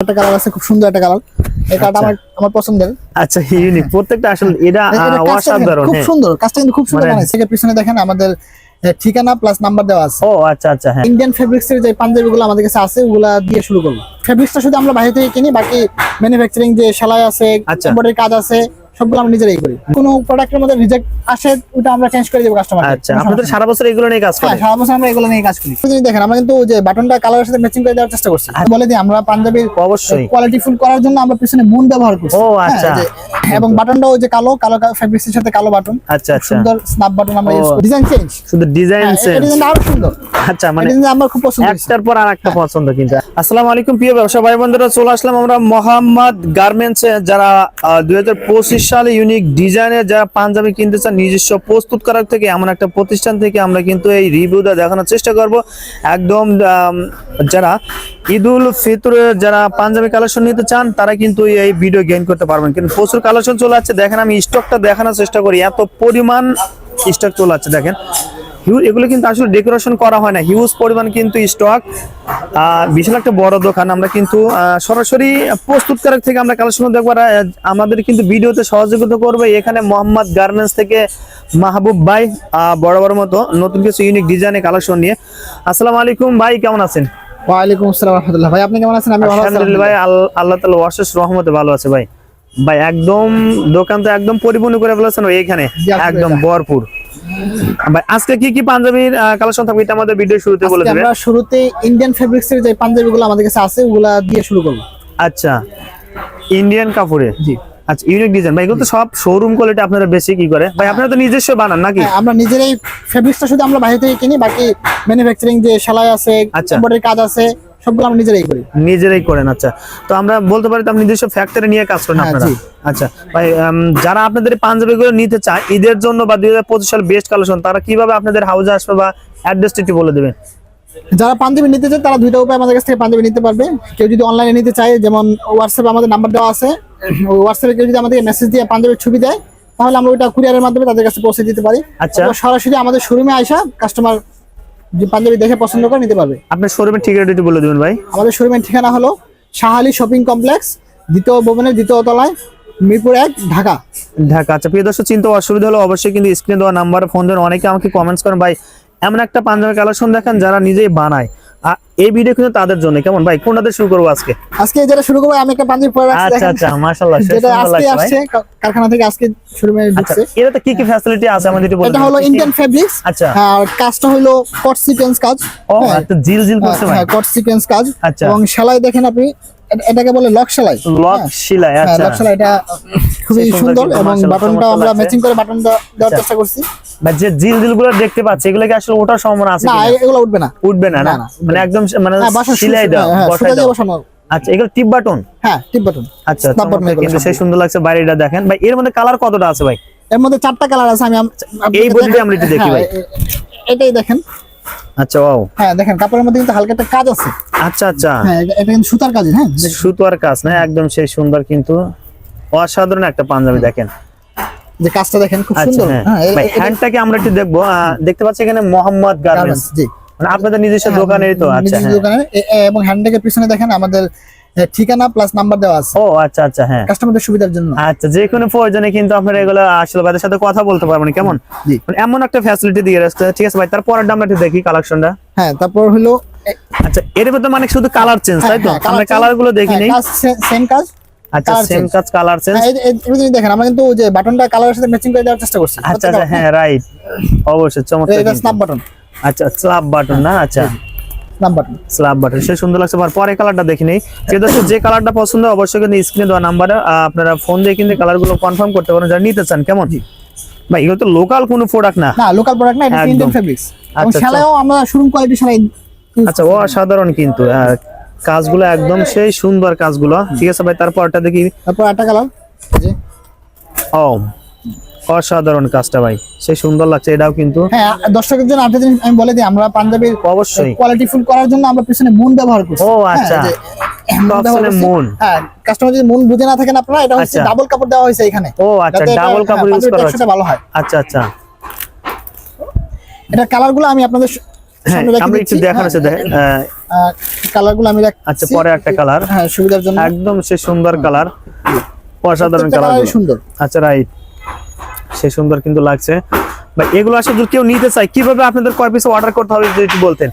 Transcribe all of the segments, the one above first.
একটা কালার আছে খুব সুন্দর একটা কালার এই কালারটা আমার আমার পছন্দের। আচ্ছা ইউনিক প্রত্যেকটা আসলে এটা অসাধারণ খুব হ্যাঁ। সুন্দর কাজটা কিন্তু খুব সুন্দর মানে- বানাইছে। এর পিছনে দেখেন আমাদের ঠিকানা প্লাস নাম্বার দেওয়া আছে। ও আচ্ছা আচ্ছা হ্যাঁ। ইন্ডিয়ান ফেব্রিক্স এর যে পাঞ্জাবি গুলো আমাদের কাছে আছে ওগুলা দিয়ে শুরু করব। ফেব্রিক্সটা শুধু আমরা বাইরে থেকে কিনি বাকি ম্যানুফ্যাকচারিং যে সেলাই আছে আচ্ছা। এমব্রয়ডারি কাজ আছে সবগুলো আমরা নিজেরাই করি। প্রোডাক্টের মধ্যে রিজেক্ট আসে ওটা আমরা চেঞ্জ করে দেবো কাস্টমার আচ্ছা আপনাদের সারা বছর এগুলো নিয়ে কাজ হ্যাঁ, সারা বছর আমরা এগুলো নিয়ে কাজ করি। দেখেন আমরা কিন্তু যে বাটনটা কালারের সাথে ম্যাচিং করে দেওয়ার চেষ্টা করছি। আচ্ছা। বলে দিই আমরা পাঞ্জাবির অবশ্যই। কোয়ালিটি ফুল করার জন্য আমরা পিছনে মুন ব্যবহার করছি। ও হ্যাঁ, আচ্ছা। এবং বাটনটাও যে কালো কালো সাথে কালো বাটন। আচ্ছা আচ্ছা। সুন্দর স্ন্যাপ বাটন আমরা ইউজ করি। ডিজাইন চেঞ্জ শুধু ডিজাইন হ্যাঁ, চেঞ্জ আরও সুন্দর। আচ্ছা মানে আমার খুব পছন্দ একটার পর আরেকটা পছন্দ কিন্তু। আসসালামু আলাইকুম প্রিয় ব্যবসায়ী ভাই বন্ধুরা চলে আসলাম আমরা মোহাম্মদ গার্মেন্টস যারা 2025 বিশাল ইউনিক ডিজাইনের যারা পাঞ্জাবি কিনতে চান, নিজস্ব প্রস্তুত করার থেকে, এমন একটা প্রতিষ্ঠান থেকে আমরা কিন্তু এই রিভিউটা দেখানোর চেষ্টা করব। একদম যারা ঈদুল ফিতরের যারা পাঞ্জাবি কালেকশন নিতে চান, তারা কিন্তু এই ভিডিও গেইন করতে পারবেন। কিন্তু প্রচুর কালেকশন চলে আসছে। দেখেন আমি স্টকটা দেখানোর চেষ্টা করি। এত পরিমাণ স্টক চলে আসছে, দেখেন। হিউজ এগুলো কিন্তু আসলে ডেকোরেশন করা হয় না। হিউজ পরিমাণ কিন্তু স্টক বিশাল একটা বড় দোকান। আমরা কিন্তু সরাসরি প্রস্তুতকারক থেকে আমরা কালেকশন দেখব আমাদের কিন্তু ভিডিওতে সহযোগিতা করবে এখানে মোহাম্মদ গার্মেন্টস থেকে মাহবুব ভাই বড় বড় মতো নতুন কিছু ইউনিক ডিজাইনের কালেকশন নিয়ে। আসসালামু আলাইকুম ভাই কেমন আছেন? ওয়ালাইকুম আসসালাম রহমতুল্লাহ। ভাই আপনি কেমন আছেন? আমি ভালো আছি আলহামদুলিল্লাহ ভাই আল্লাহ তালা অশেষ রহমতে ভালো আছে ভাই। ভাই একদম দোকান তো একদম পরিপূর্ণ করে ফেলেছেন এখানে। একদম ভরপুর। ভাই আজকে কি কি পাঞ্জাবির কালেকশন থাকবে এটা আমাদের ভিডিও শুরুতে বলে দেবেন আমরা শুরুতে ইন্ডিয়ান ফেব্রিক্স এর যে পাঞ্জাবি গুলো আমাদের কাছে আছে ওগুলা দিয়ে শুরু করব। আচ্ছা ইন্ডিয়ান কাপড়ে? জি। আচ্ছা ইউনিক ডিজাইন ভাই এগুলো তো সব শোরুম কোয়ালিটি আপনারা বেশি কি করে? ভাই আপনারা তো নিজস্ব বানান নাকি? হ্যাঁ, আমরা নিজেরাই ফেব্রিক্সটা শুধু আমরা বাইরে থেকে কিনি বাকি ম্যানুফ্যাকচারিং যে সেলাই আছে আচ্ছা। এমব্রয়ডারি কাজ আছে সবগুলো আমরা নিজেরাই করি। নিজেরাই করেন আচ্ছা। তো আমরা বলতে পারি তো আপনি নিজস্ব ফ্যাক্টরি নিয়ে কাজ করেন হ্যাঁ, আপনারা? জি। আচ্ছা ভাই যারা আপনাদের এই পাঞ্জাবিগুলো নিতে চায় ঈদের জন্য বা দুই হাজার পঁচিশ সাল বেস্ট কালেকশন তারা কীভাবে আপনাদের হাউসে আসবে বা অ্যাড্রেসটি একটু বলে দেবেন? যারা পাঞ্জাবি নিতে চায় তারা দুইটা উপায় আমাদের কাছ থেকে পাঞ্জাবি নিতে পারবে। কেউ যদি অনলাইনে নিতে চায় যেমন হোয়াটসঅ্যাপে আমাদের নাম্বার দেওয়া আছে। হোয়াটসঅ্যাপে কেউ যদি আমাদের মেসেজ দিয়ে পাঞ্জাবির ছবি দেয় তাহলে আমরা ওইটা কুরিয়ারের মাধ্যমে তাদের কাছে পৌঁছে দিতে পারি। আচ্ছা। সরাসরি আমাদের শোরুমে আইসা কাস্টমার যে পাঞ্জাবি দেখে পছন্দ করে নিতে পারবে। আপনার শোরুমের ঠিকানাটি একটু বলে দেবেন ভাই। আমাদের শোরুমের ঠিকানা হলো শাহালি শপিং কমপ্লেক্স দ্বিতীয় ভবনের দ্বিতীয় তলায় মিরপুর এক ঢাকা। ঢাকা। আচ্ছা প্রিয় দর্শক চিন্তা অসুবিধা হলো অবশ্যই কিন্তু স্ক্রিনে দেওয়া নাম্বারে ফোন দেন অনেকে আমাকে কমেন্টস করেন ভাই এমন একটা পাঞ্জাবি কালেকশন দেখেন যারা নিজেই বানায়। এই ভিডিও কিন্তু তাদের জন্য কেমন ভাই কোনটাতে শুরু করব আজকে? আজকে যেটা শুরু করব আমি একটা পাঞ্জাবি পরে রাখছি আচ্ছা আচ্ছা মাশাআল্লাহ যেটা আজকে আসছে কারখানা থেকে আজকে শুরু হয়ে ঢুকছে। এটাতে কি কি ফ্যাসিলিটি আছে? আমাদের একটু বলে এটা হলো ইন্ডিয়ান ফেব্রিক্স আচ্ছা। আর কাজটা হলো কট সিকোয়েন্স কাজ। ও আচ্ছা একটা জিল জিল করছে ভাই। হ্যাঁ কট সিকোয়েন্স কাজ। আচ্ছা। এবং সেলাই দেখেন আপনি এটাকে বলে লক সেলাই। লক হ্যাঁ, শিলাই হ্যাঁ, আচ্ছা। লক সেলাই এটা খুবই সুন্দর এবং বাটনটা আমরা ম্যাচিং করে বাটনটা দেওয়ার আচ্ছা। চেষ্টা করছি। যে জিল জিলগুলো দেখতে পাচ্ছি এগুলো কি আসলে ওঠার সম্ভাবনা আছে না এগুলো উঠবে না। উঠবে না না? না, না, উঠবে মানে একদম মানে হ্যাঁ শিলাই দাও বসাই দাও আচ্ছা এগুলো টিপ বাটন? হ্যাঁ টিপ বাটন। আচ্ছা কিন্তু সেই সুন্দর লাগছে বাইরেটা দেখেন। ভাই এর মধ্যে কালার কতটা আছে ভাই? এর মধ্যে চারটা কালার আছে আমি এই বডিটা আমরা একটু দেখি ভাই। এটাই দেখেন। আচ্ছা ওয়াও হ্যাঁ দেখেন কাপড়ের মধ্যে কিন্তু হালকা একটা কাজ আছে। আচ্ছা আচ্ছা। হ্যাঁ এটা- কিন্তু সুতার কাজ হ্যাঁ? সুতার কাজ না? একদম সেই সুন্দর কিন্তু অসাধারণ একটা পাঞ্জাবি দেখেন। যে কাজটা দেখেন খুব আচ্ছা সুন্দর। হ্যাঁ। হ্যাঁ হ্যান্ডটাকে আমরা একটু দেখব। দেখতে পাচ্ছি এখানে মোহাম্মদ গার্মেন্টস জি। মানে আপনাদের নিজস্ব হ্যাঁ, দোকানেরই তো আচ্ছা নিজস্ব দোকানে এ- এ- এবং হ্যান্ডটাকে পিছনে দেখেন আমাদের ঠিকানা প্লাস নাম্বার দেওয়া আছে। ও আচ্ছা আচ্ছা হ্যাঁ। কাস্টমারদের সুবিধার জন্য। আচ্ছা যে কোনো প্রয়োজনে কিন্তু আপনারা এগুলো আসলে ভাইদের সাথে কথা বলতে পারবেন কেমন? মানে এমন একটা ফ্যাসিলিটি দিয়ে রাখছে ঠিক আছে ভাই তারপরের একটু দেখি কালেকশনটা হ্যাঁ তারপর হলো আচ্ছা এর মধ্যে মানে শুধু কালার চেঞ্জ তাই তো? হ্যাঁ, আমরা কালারগুলো দেখি হ্যাঁ, নেই। সেম কাজ আচ্ছা সেম কাজ কালার চেঞ্জ হ্যাঁ, এই- দেখেন আমরা কিন্তু যে বাটনটা কালারের সাথে ম্যাচিং করে দেওয়ার চেষ্টা করছি। আচ্ছা আচ্ছা হ্যাঁ রাইট অবশ্যই চমৎকার এটা। স্ন্যাপ বাটন আচ্ছা বাটন না? আচ্ছা। স্ন্যাপ বাটন স্ল্যাব বাটন সে সুন্দর লাগছে। আর পরে কালারটা দেখি নেই। যে যে কালারটা পছন্দ অবশ্যই কিন্তু স্ক্রিনে দেওয়া নাম্বারে আপনারা ফোন দিয়ে কিন্তু কনফার্ম করতে পারেন যারা নিতে চান। কেমন? ভাই এগুলো তো লোকাল কোনো প্রোডাক্ট না। না লোকাল প্রোডাক্ট না এটা ইন্ডিয়ান ফেব্রিক্স এবং আচ্ছা, সেলাইও আমরা শোরুম কোয়ালিটি সেলাই আচ্ছা ও অসাধারণ কিন্তু কাজগুলো একদম সেই সুন্দর কাজগুলো। ঠিক আছে ভাই তারপরটা দেখি। তারপর একটা কালার ও অসাধারণ কাজটা ভাই। সেই সুন্দর লাগছে এটাও কিন্তু হ্যাঁ দর্শকের জন্য জিনিস আমি বলে দিই আমরা পাঞ্জাবির অবশ্যই। কোয়ালিটি ফুল করার জন্য আমরা পিছনে মুন ব্যবহার করছি। ও হ্যাঁ, আচ্ছা। হ্যাঁ কাস্টমার যদি মুন বুঝে না থাকেন আপনারা এটা হচ্ছে আচ্ছা। ডাবল কাপড় দেওয়া হয়েছে এখানে। ও আচ্ছা ডাবল হ্যাঁ, কাপড় ইউজ করা হচ্ছে ভালো হয়। আচ্ছা আচ্ছা। এটা আমি আপনাদের স- সামনে একটু দেখানো আছে আহ, কালারগুলো আমি আচ্ছা পরে একটা কালার হ্যাঁ সুবিধার জন্য। একদম সে সুন্দর কালার অসাধারণ কালার সুন্দর। আচ্ছা রাইট সে সুন্দর কিন্তু লাগছে। ভাই এগুলো আসলে যদি কেউ নিতে চায় কীভাবে আপনাদের কয় পিস অর্ডার করতে হবে যদি একটু বলতেন?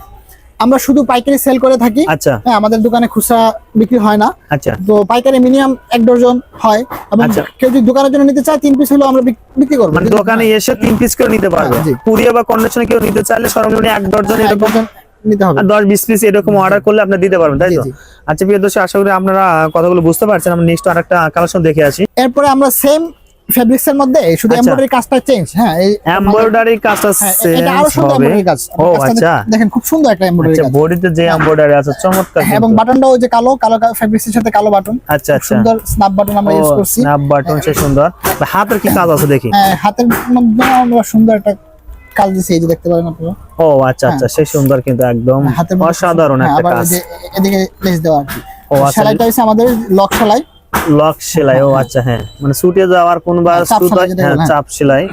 আমরা শুধু পাইকারি সেল করে থাকি। আচ্ছা। হ্যাঁ আমাদের দোকানে খুচরা বিক্রি হয় না। আচ্ছা। তো পাইকারি মিনিমাম এক ডজন হয়। এবং আচ্ছা। কেউ যদি দোকানের জন্য নিতে চায় তিন পিস হলেও আমরা বিক্রি করব। মানে দোকানে এসে তিন পিস করে নিতে পারবে। কুরিয়া বা কন্ডিশনে কেউ নিতে চাইলে সর্বনিম্ন এক ডজন এরকম নিতে হবে। আর দশ বিশ পিস এরকম অর্ডার করলে আপনি দিতে পারবেন তাই তো? আচ্ছা প্রিয় দর্শক আশা করি আপনারা কথাগুলো বুঝতে পারছেন। আমরা নেক্সট আরেকটা কালেকশন দেখে আসি। এরপরে আমরা সেম ফেব্রিক্স এর মধ্যে শুধু আচ্ছা। এমব্রয়ডারি কাজটা চেঞ্জ হ্যাঁ এই এমব্রয়ডারি কাজটা হ্যাঁ, এটা আরও সুন্দর এমব্রয়ডারি কাজ। ও আচ্ছা। দেখেন খুব সুন্দর একটা এমব্রয়ডারি আচ্ছা কাজ। বডিতে যে এমব্রয়ডারি আছে চমৎকার হ্যাঁ, এবং বাটনটাও যে কালো কালো ফেব্রিক্স এর সাথে কালো বাটন আচ্ছা আচ্ছা। সুন্দর স্ন্যাপ বাটন আমরা ইউজ করছি। স্ন্যাপ বাটন সে সুন্দর। হাতের কি কাজ আছে দেখি? হ্যাঁ, হাতের মধ্যে আমরা সুন্দর একটা কাজ দিছি এই যে দেখতে পারেন আপনারা। ও আচ্ছা আচ্ছা সে সুন্দর কিন্তু একদম হ্যাঁ, অসাধারণ হ্যাঁ, একটা কাজ। এদিকে লেস দেওয়া আর কি। ও, আচ্ছা। সেলাইটা আমাদের লক সেলাই। লক সেলাই ও আচ্ছা হ্যাঁ। মানে ছুটে যাওয়ার হ্যাঁ, চাপ সেলাই হ্যাঁ হ্যাঁ। চাপ সেলাই।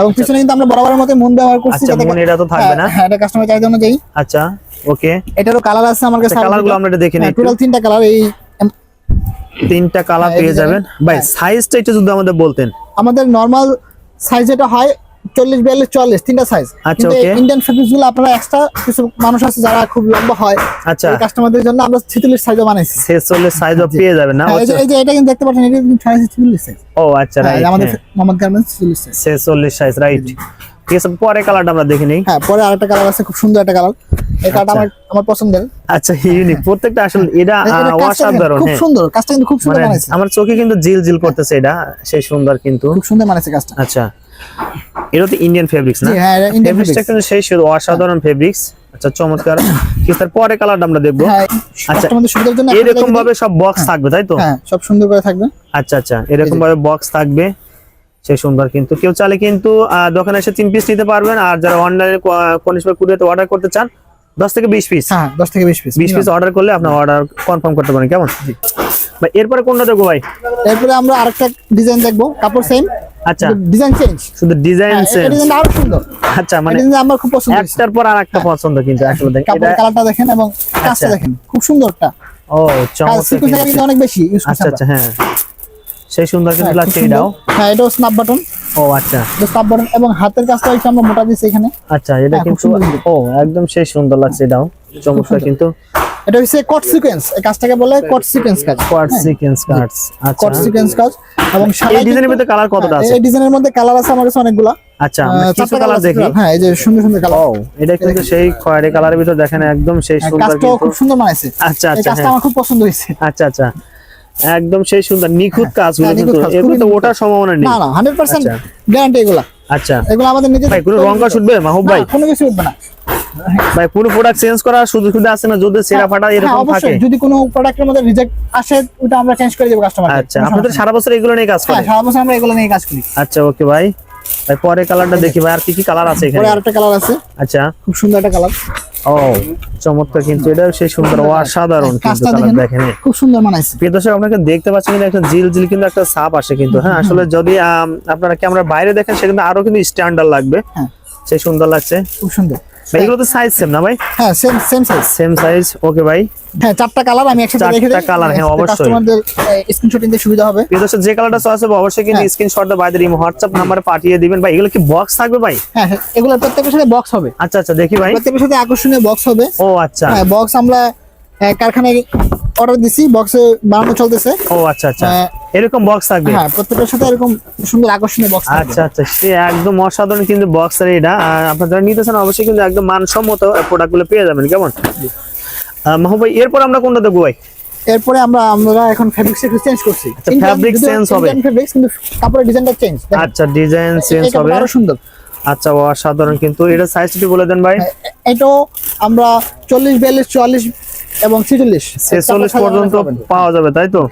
এবং পিছনে কিন্তু আমরা বরাবরের মতো মুন ব্যবহার করছি আচ্ছা যাতে- মন এটা তো থাকবে না। হ্যাঁ, হ্যাঁ এটা কাস্টমার চাহিদা অনুযায়ী। আচ্ছা ওকে এটারও কালার আছে আমার কাছে কালারগুলো আমরা এটা দেখে নিই টোটাল তিনটা কালার এই তিনটা কালার হ্যাঁ, পেয়ে যাবেন। ভাই হ্যাঁ। সাইজটা একটু যদি আমাদের বলতেন। আমাদের নরমাল সাইজ যেটা হয় চল্লিশ বিয়াল্লিশ চল্লিশ তিনটা সাইজ আচ্ছা, ইন্ডিয়ান ফেব্রিক্সগুলো আপনারা এক্সট্রা কিছু মানুষ আছে যারা খুব লম্বা হয়। আচ্ছা। কাস্টমারদের জন্য আমরা ছিচল্লিশ সাইজও বানাইছি। ছেচল্লিশ সাইজও পেয়ে যাবেন না হ্যাঁ, এই যে এটা কিন্তু দেখতে পাচ্ছেন এটা কিন্তু ছিচল্লিশ সাইজ ও আচ্ছা রাইট আমাদের মোহাম্মদ গার্মেন্টস ছিচল্লিশ সাইজ ছেচল্লিশ সাইজ রাইট ঠিক আছে পরে কালারটা আমরা দেখে নিই। হ্যাঁ পরে আরেকটা কালার আছে খুব সুন্দর একটা কালার এই কালারটা আমার আমার পছন্দের। আচ্ছা ইউনিক প্রত্যেকটা আসলে এটা অসাধারণ খুব হ্যাঁ। সুন্দর কাজটা কিন্তু খুব সুন্দর মানে বানাইছে। আমার চোখে কিন্তু জিল জিল করতেছে এটা সেই সুন্দর কিন্তু। খুব সুন্দর বানাইছে কাজটা আচ্ছা। এটা তো ইন্ডিয়ান ফেব্রিক্স না? হ্যাঁ ইন্ডিয়ান ফেব্রিক্সটা কিন্তু সেই শুধু অসাধারণ ফেব্রিক্স আচ্ছা চমৎকার। আছে পরে কালারটা আমরা দেখব। হ্যাঁ আচ্ছা, সুবিধার জন্য এরকম ভাবে সব বক্স থাকবে তাই তো? হ্যাঁ সব সুন্দর করে থাকবে। আচ্ছা আচ্ছা এরকম ভাবে বক্স থাকবে। সেই সুন্দর কিন্তু। কেউ চালে কিন্তু দোকানে এসে তিন পিস নিতে পারবেন। আর যারা অনলাইনে কোন সময় কুরিয়াতে অর্ডার করতে চান দশ থেকে বিশ পিস হ্যাঁ দশ থেকে বিশ পিস বিশ পিস অর্ডার করলে আপনার অর্ডার কনফার্ম করতে পারেন কেমন? ভাই এরপরে কোনটা দেখব ভাই? এরপরে আমরা আরেকটা ডিজাইন দেখব কাপড় সেম আচ্ছা। ডিজাইন চেঞ্জ শুধু ডিজাইন এই ডিজাইনটা আরও সুন্দর। আচ্ছা মানে ডিজাইনটা আমার খুব পছন্দ একটার পর আর একটা পছন্দ কিন্তু আসলে দেখেন। কাপড়ের এটা কালারটা দেখেন এবং কাজটা আচ্ছা। দেখেন খুব সুন্দরটা। ও চমৎকার অনেক বেশি ইউজ করছি আচ্ছা আচ্ছা হ্যাঁ। সেই সুন্দর কিন্তু হ্যাঁ, লাগছে এটাও। হ্যাঁ এটাও স্ন্যাপ বাটন ও আচ্ছা। বাটন এবং হাতের কাজটা হচ্ছে আমরা মোটা দিচ্ছি এখানে। আচ্ছা এটা হ্যাঁ, কিন্তু ও একদম সেই সুন্দর লাগছে এটাও। চমৎকার কিন্তু। এটা হচ্ছে কট সিকোয়েন্স এই কাজটাকে বলে কট সিকোয়েন্স কাজ। কোয়াড সিকোয়েন্স কাটস আচ্ছা। কট সিকোয়েন্স কাজ। এবং এই ডিজাইনের ভিতরে কালার কতটা হ্যাঁ, আছে? এই ডিজাইনের মধ্যে কালার আছে আমার কাছে অনেকগুলা। আচ্ছা চারটা কালার দেখি। হ্যাঁ এই যে সুন্দর সুন্দর কালার ও এটা কিন্তু সেই খয়েরি কালারের ভিতর দেখেন একদম সেই সুন্দর কাজটাও খুব সুন্দর আচ্ছা আচ্ছা কাজটা হ্যাঁ। আমার খুব পছন্দ হয়েছে। আচ্ছা আচ্ছা। একদম সেই সুন্দর নিখুঁত কাজগুলো হ্যাঁ, কিন্তু নিখুঁত কাজ, এগুলো খুবই তো ওটার সম্ভাবনা নেই। না না পার্সেন্ট আচ্ছা। গ্যারান্টি এগুলা। আচ্ছা। এগুলো আমাদের নিজেদের ভাই কোনো রং কাজ উঠবে? মাহবুব ভাই? কোনো কিছু উঠবে না। ভাই পুরো প্রোডাক্ট চেঞ্জ করা শুধু শুধু আছে না? যদি সেরা ফাটা হ্যাঁ, এরকম থাকে? যদি কোনো প্রোডাক্টের মধ্যে রিজেক্ট আসে ওটা আমরা চেঞ্জ করে দেবো কাস্টমার আচ্ছা আপনাদের সারা বছর এগুলো নিয়ে কাজ হ্যাঁ সারা বছর আমরা এগুলো নিয়ে কাজ করি। আচ্ছা ওকে ভাই ভাই পরে কালারটা দেখি ভাই আর কি কি কালার আছে পরে এখানে? আরেকটা কালার আছে। আচ্ছা। খুব সুন্দর একটা কালার ও চমৎকার কিন্তু এটা সেই সুন্দর অসাধারণ কিন্তু কালার দেখেন খুব সুন্দর বানাইছে। প্রিয় দর্শক আপনাকে দেখতে পাচ্ছেন কিন্তু একটা জিল জিল কিন্তু একটা সাপ আসে কিন্তু হ্যাঁ? আসলে যদি আপনারা ক্যামেরা বাইরে দেখেন সে কিন্তু আরও কিন্তু স্ট্যান্ডার্ড লাগবে। হ্যাঁ। সেই সুন্দর লাগছে। খুব সুন্দর। ভাই এগুলো তো সাইজ सेम না ভাই? হ্যাঁ same same size same size okay ভাই। হ্যাঁ চারটা কালার আমি একসাথে রেখে চারটা কালার হ্যাঁ, অবশ্যই। কাস্টমারদের স্ক্রিনশট নিতে সুবিধা হবে। প্রিয় দর্শক যে কালারটা চয়েস হবে অবশ্যই কিন্তু হ্যাঁ। স্ক্রিনশট দিয়ে বাইরে হোয়াটসঅ্যাপ নম্বরে পাঠিয়ে দিবেন। ভাই এগুলো কি বক্স থাকবে ভাই? হ্যাঁ এগুলো প্রত্যেকের সাথে বক্স হবে। আচ্ছা আচ্ছা দেখি ভাই। প্রত্যেকের সাথে আকর্ষণীয় বক্স হবে। ও আচ্ছা। হ্যাঁ বক্স আমরা কারখানায় অর্ডার দিছি বক্সে বানানো চলতেছে। ও আচ্ছা আচ্ছা। হ্যাঁ। এরকম বক্স থাকবে? হ্যাঁ সাথে এরকম সুন্দর আকর্ষণীয় বক্স আচ্ছা আচ্ছা। সে একদম অসাধারণ কিন্তু বক্সের এটা। আর আপনারা যারা নিতেছেন অবশ্যই কিন্তু একদম মানসম্মত প্রোডাক্টগুলো পেয়ে যাবেন। কেমন? আহ, মাহবুব ভাই এরপর আমরা কোনটা দেখব ভাই? এরপরে আমরা আমরা এখন ফেব্রিক্স একটু চেঞ্জ করছি। আচ্ছা, fabric change হবে। ফেব্রিক্স কিন্তু কাপড়ের ডিজাইনটা চেঞ্জ আচ্ছা ডিজাইন চেঞ্জ হবে। আরও সুন্দর। আচ্ছা অসাধারণ। কিন্তু এটা সাইজ বলে দেন ভাই। হ্যাঁ, এটাও আমরা চল্লিশ বিয়াল্লিশ চুয়াল্লিশ এবং ছিচল্লিশ। ছেচল্লিশ পর্যন্ত পাওয়া যাবে তাই তো?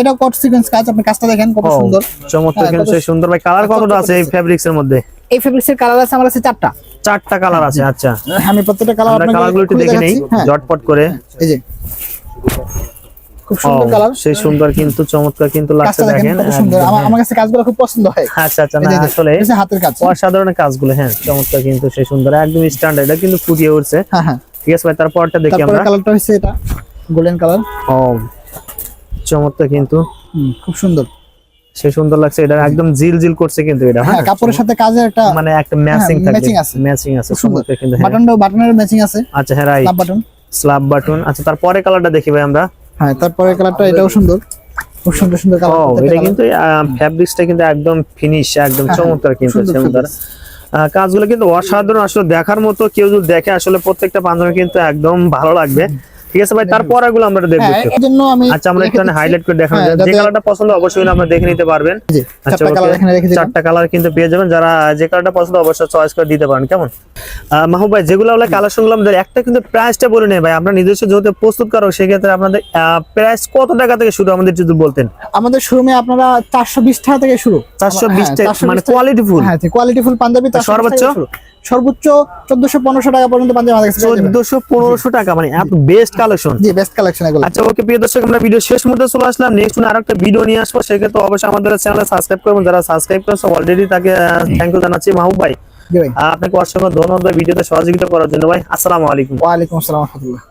এটা কট সিকোয়েন্স কাজ আপনি কাজটা দেখেন কত সুন্দর। চমৎকার হ্যাঁ, কিন্তু সুন্দর। ভাই কালার কতটা আছে এই ফেব্রিক্স এর মধ্যে? এই ফেব্রিক্স এর কালার আছে আমার কাছে চারটা। চারটা কালার আছে আচ্ছা। আমি প্রত্যেকটা কালার আপনাকে কালারগুলো একটু দেখে নেই। হ্যাঁ। জটপট করে। এই যে। খুব সুন্দর কালার সেই সুন্দর কিন্তু চমৎকার কিন্তু লাগছে দেখেন সুন্দর। আমার হ্যাঁ। কাছে কাজগুলো খুব পছন্দ হয়। আচ্ছা আচ্ছা না আসলে হাতের কাজ। অসাধারণ কাজগুলো হ্যাঁ চমৎকার কিন্তু সেই সুন্দর একদম স্ট্যান্ডার্ড এটা কিন্তু ফুটিয়ে উঠছে। হ্যাঁ হ্যাঁ। ঠিক আছে ভাই তারপরটা দেখি তারপরে আমরা। কালারটা হচ্ছে এটা গোল্ডেন কালার ও চমৎকার কিন্তু। খুব সুন্দর। সে সুন্দর লাগছে এটা একদম জিল জিল করছে কিন্তু এটা হ্যাঁ? হ্যাঁ কাপড়ের সাথে কাজের একটা মানে একটা ম্যাচিং থাকবে। matching আছে। ম্যাচিং আছে সুন্দর। কিন্তু হ্যাঁ। বাটনটাও বাটনের ম্যাচিং আছে। আচ্ছা হ্যাঁ right love button slab button আচ্ছা তারপরে কালারটা দেখি ভাই আমরা। হ্যাঁ তারপরে কালারটা এটাও সুন্দর। খুব সুন্দর সুন্দর কালার ও এটা কিন্তু ফ্যাব্রিক্সটা কিন্তু একদম ফিনিশ একদম হ্যাঁ, চমৎকার কিন্তু সুন্দর। কাজগুলো কিন্তু অসাধারণ আসলে দেখার মতো কেউ যদি দেখে, আসলে প্রত্যেকটা পাঞ্জাবি কিন্তু একদম ভালো লাগবে। ঠিক আছে ভাই তারপরে গুলো আমরা দেখব হ্যাঁ এর জন্য আমি আচ্ছা আমরা একটু হাইলাইট করে দেখানো হ্যাঁ, যায়। যে কালারটা পছন্দ অবশ্যই আপনারা দেখে নিতে পারবেন। আচ্ছা চারটা কালার কালার কিন্তু পেয়ে যাবেন। যারা যে কালারটা পছন্দ অবশ্যই চয়েস করে দিতে পারেন। কেমন? মাহবুব ভাই যেগুলো আমরা কালেকশনগুলো আমাদের একটা কিন্তু প্রাইসটা বলে নেই ভাই। আমরা নিজস্ব যেহেতু প্রস্তুত করো সেক্ষেত্রে আপনাদের প্রাইস কত টাকা থেকে শুরু? আমাদের যদি বলতেন। আমাদের শোরুমে আপনারা চারশো বিশ টাকা থেকে শুরু। চারশো বিশ হ্যাঁ, টাকা মানে কোয়ালিটি ফুল হ্যাঁ কোয়ালিটি ফুল পাঞ্জাবি 420 সর্বোচ্চ? সর্বোচ্চ চোদ্দশো পনেরোশো টাকা পর্যন্ত পাঞ্জাবি আমাদের কাছে চোদ্দশো পনেরোশো টাকা মানে best collection ji best collection এগুলো। আচ্ছা ওকে প্রিয় দর্শক আমরা ভিডিও শেষ মুহূর্তে চলে আসলাম। নেক্সট আর একটা ভিডিও নিয়ে আসব সেক্ষেত্রে অবশ্যই আমাদের চ্যানেলে সাবস্ক্রাইব করবেন। যারা সাবস্ক্রাইব করেছে অলরেডি তাকে থ্যাংক ইউ জানাচ্ছি। মাহবুব ভাই আপনাকে অসংখ্য ধন্যবাদ ভিডিওতে সহযোগিতা করার জন্য ভাই। আসসালামু আলাইকুম। ওয়ালাইকুম আসসালাম রহমতুল্লাহ।